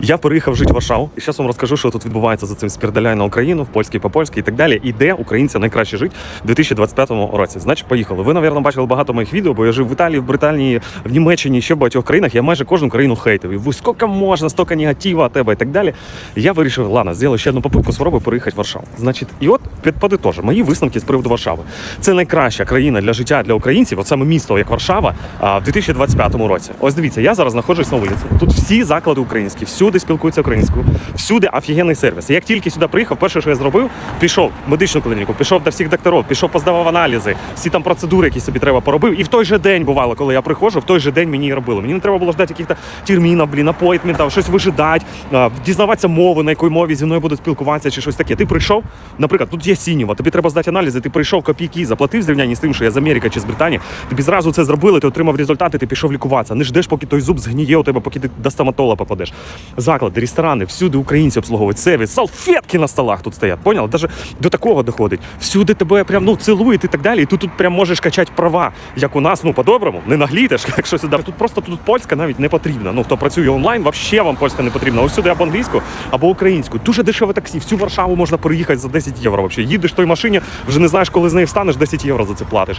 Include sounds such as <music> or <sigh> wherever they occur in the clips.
Я переїхав жити в Варшаву, і зараз вам розкажу, що тут відбувається за цим спірдаляй на Україну, в польський по польськи і так далі. І де українцям найкраще жити в 2025 році. Значить, поїхали. Ви, напевно, бачили багато моїх відео, бо я жив в Італії, в Британії, в Німеччині, ще в багатьох країнах. Я майже кожну країну хейтив. І ви скільки можна, стільки негатива от тебе і так далі. Я вирішив, ладно, зробив ще одну попитку, спробую переїхати в Варшаву. Значить, і от під подитожу, мої висновки з приводу Варшави. Це найкраща країна для життя для українців, от саме місто, як Варшава, в 2025 році. Ось дивіться, я зараз знаходжусь на вулиці. Тут всі заклади українські, всюди спілкуються українською, всюди офігенний сервіс. Як тільки сюди приїхав, перше, що я зробив, пішов в медичну клініку, пішов до всіх докторів, пішов поздавав аналізи, всі там процедури, які собі треба поробив. І в той же день бувало, коли я приходжу, в той же день мені і робили. Мені не треба було ждати якихось термінів, блін, апойтментів, щось вижидати, дізнаватися мови, на якій мові зі мною будуть спілкуватися чи щось таке. Ти прийшов, наприклад, тут є сінєва, тобі треба здати аналізи, ти прийшов копійки, заплатив зрівнянні з тим, що я з Америки чи з Британії. Тобі зразу це зробили, ти отримав результати, ти пішов лікуватися. Не ждеш, поки той зуб згніє у тебе, поки ти до стоматолога попадеш. Заклади, ресторани, всюди українці обслуговують сервіс, салфетки на столах тут стоять. Поняла? Даже до такого доходить. Всюди тебе прям ну цілують і так далі. І ти тут прям можеш качати права, як у нас, ну по-доброму, не наглітеш, <laughs> якщо сюди. Тут просто тут польська навіть не потрібна. Ну хто працює онлайн, взагалі вам польська не потрібна. Ось сюди або англійську, або українську. Дуже дешеве таксі. Всю Варшаву можна переїхати за 10 євро. Вообще. Їдеш той машині, вже не знаєш, коли з неї встанеш, 10 євро за це платиш.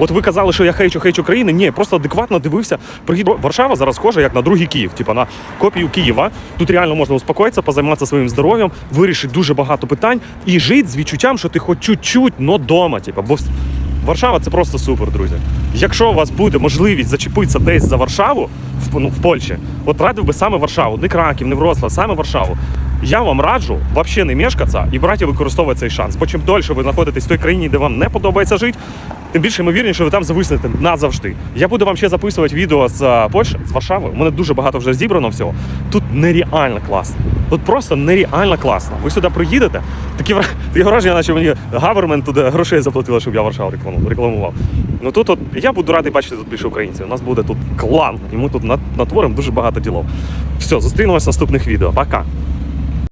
От ви казали, що я хейчу, хейчу країни. Ні, просто адекватно дивився. Прихід Варшава зараз схожа як на другий Київ, типа на копію Києва. Тут реально можна успокоїтися, позайматися своїм здоров'ям, вирішити дуже багато питань і жити з відчуттям, що ти хоч чуть-чуть, но дома. Типа, бо Варшава це просто супер, друзі. Якщо у вас буде можливість зачепитися десь за Варшаву в, ну, в Польщі, от радив би саме Варшаву, не Краків, не Вроцлав, саме Варшаву. Я вам раджу взагалі не мешкатися і брати використовувати цей шанс. Бо чим дольше ви знаходитесь в той країні, де вам не подобається жити, тим більше ймовірніше, що ви там зависнете назавжди. Я буду вам ще записувати відео з е, Польщі, з Варшави. У мене дуже багато вже зібрано всього. Тут нереально класно. Тут просто нереально класно. Ви сюди приїдете, такі вра- враження, наче мені гавермент туди грошей заплатила, щоб я Варшаву рекламу- рекламував. Ну тут от я буду радий бачити тут більше українців. У нас буде тут клан, і ми тут нат- натворимо дуже багато ділов. Все, зустрінемось в наступних відео. Пока.